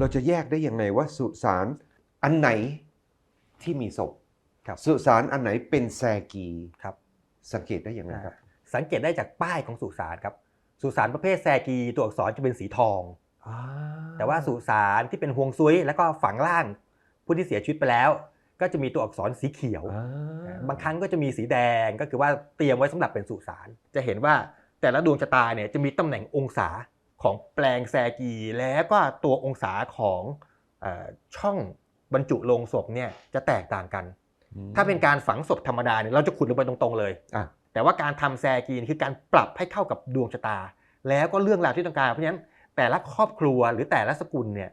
เราจะแยกได้ยังไงว่าสุสานอันไหนที่มีศพครับสุสานอันไหนเป็นแซกีครับ สังเกตได้ยังไงครับ สังเกตได้จากป้ายของสุสานครับ สุสานประเภทแซกีตัวอักษรจะเป็นสีทองอ่าแต่ว่าสุสานที่เป็นห่วงซุยแล้วก็ฝังล่างผู้ที่เสียชีวิตไปแล้ว ก็จะมีตัวอักษรสีเขียวอ่าบางครั้งก็จะมีสีแดงก็คือว่าเตรียมไว้สำหรับเป็นสุสานจะเห็นว่าแต่ละดวงชะตาเนี่ยจะมีตำแหน่งองศา ของแปลงแซกีแล้วก็ตัวองศาของเออช่องบรรจุโลงศพเนี่ยจะแตกต่างกัน ถ้าเป็นการฝังศพธรรมดาเนี่ยเราจะขุดลงไปตรงๆเลยอะแต่ว่าการทำแซกีนคือการปรับให้เข้ากับดวงชะตา แล้วก็เรื่องราวที่ต้องการเพราะฉะนั้นแต่ละครอบครัวหรือแต่ละสกุลเนี่ย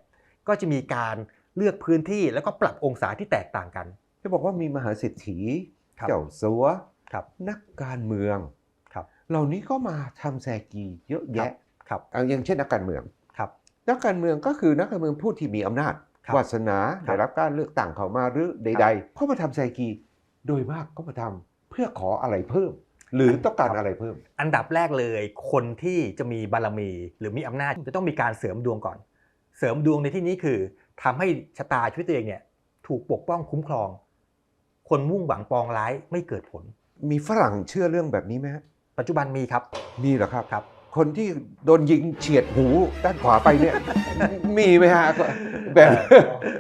ก็จะมีการเลือกพื้นที่แล้วก็ปรับองศาที่แตกต่างกันจะบอกว่ามีมหาเศรษฐีครับเจ้าสัวครับนักการเมืองครับเหล่านี้ก็มาทำแซกีเยอะแยะ ครับเอาอย่างเช่นนักการเมืองครับนักการเมืองก็คือนักการเมืองผู้ที่มีอำนาจครับวาสนาครับได้รับการเลือกตั้งเข้ามาหรือใด ๆ เขามาทำแซกีโดยมากก็มาทำเพื่อขออะไรเพิ่ม หรือต้องการอะไรเพิ่ม อันดับแรกเลยคนที่จะมีบารมีหรือมีอำนาจจะต้องมีการเสริมดวงก่อน เสริมดวงในที่นี้คือทำให้ชะตาชีวิตตัวเองเนี่ยถูกปกป้องคุ้มครอง คนมุ่งหวังปองร้ายไม่เกิดผล มีฝรั่งเชื่อเรื่องแบบนี้ไหมฮะปัจจุบันมีครับมีเหรอครับครับ คนที่โดนยิงเฉียดหูด้านขวาไปเนี่ย มีไหมฮะแบบ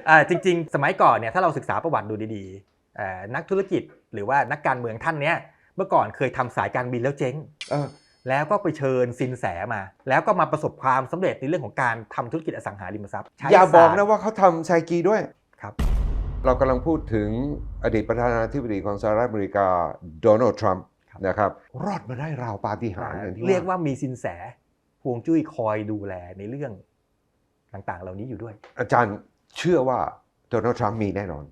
อ่าจริง ๆ สมัยก่อนเนี่ยถ้าเราศึกษาประวัติดูดีๆเอ่อนักธุรกิจหรือว่านักการเมืองท่านเนี้ยเมื่อก่อนเคยทำสายการบินแล้วเจ๊งเออแล้วก็ไปเชิญสินแสมา แล้วก็มาประสบความสำเร็จในเรื่องของการทำธุรกิจอสังหาริมทรัพย์ใช้อย่าบอกศสตร์นะว่าเขาทำไซกีด้วยครับ เรากำลังพูดถึงอดีตประธานาธิบดีของสหรัฐอเมริกาโดนัลด์ทรัมป์ครับ นะครับรอดมาได้ราวปาฏิหาริย์อย่างที่เรียกว่ามีสินแสฮวงจุ้ยคอยดูแลในเรื่องต่างๆ เหล่านี้อยู่ด้วย อาจารย์เชื่อว่าโดนัลด์ทรัมป์มีแน่นอน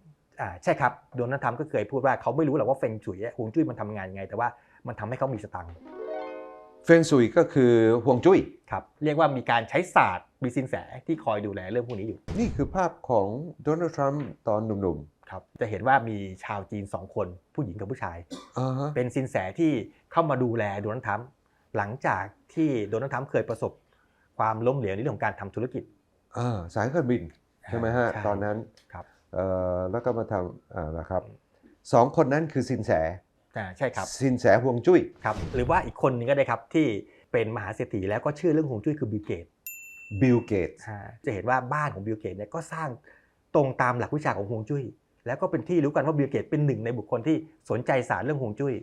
อ่าใช่ครับโดนัลด์ทรัมป์ก็เคยพูดว่าเขาไม่รู้หรอกว่าเฟงจุ๋ยฮวงจุ้ยมันทำงานยังไง แต่ว่ามันทำให้เขามีสตังค์เฟนซุยก็คือห่วงจุ้ยครับเรียกว่ามีการใช้ศาสตร์มีสินแสที่คอยดูแลเรื่องพวกนี้อยู่ นี่คือภาพของโดนัลด์ทรัมป์ตอนหนุ่ม ครับจะเห็นว่ามีชาวจีนสองคนผู้หญิงกับผู้ชายๆอ่าฮะเป็นสินแสที่เข้ามาดูแลโดนัลด์ทรัมป์หลังจากที่โดนัลด์ทรัมป์เคยประสบความล้มเหลวในเรื่องของการทำธุรกิจอ่าสายการบินใช่ไหมฮะใช่ตอนนั้นครับเอ่อแล้วก็มาทำอ่านะครับสองคนนั้นคือสินแสอ่าใช่ครับสินแสห่วงจุ้ยครับหรือว่าอีกคนหนึงก็ได้ครับที่เป็นมหาเศรษฐีแล้วก็เชื่อเรื่องฮวงจุ้ยคือบิลเกตบิลเกตส์จะเห็นว่าบ้านของบิลเกตเนี่ยก็สร้างตรงตามหลักวิชาของฮวงจุ้ย แล้วก็เป็นที่รู้กันว่าบิลเกตเป็นหนึ่งในบุคคลที่สนใจศาสตร์เรื่องฮวงจุ้ย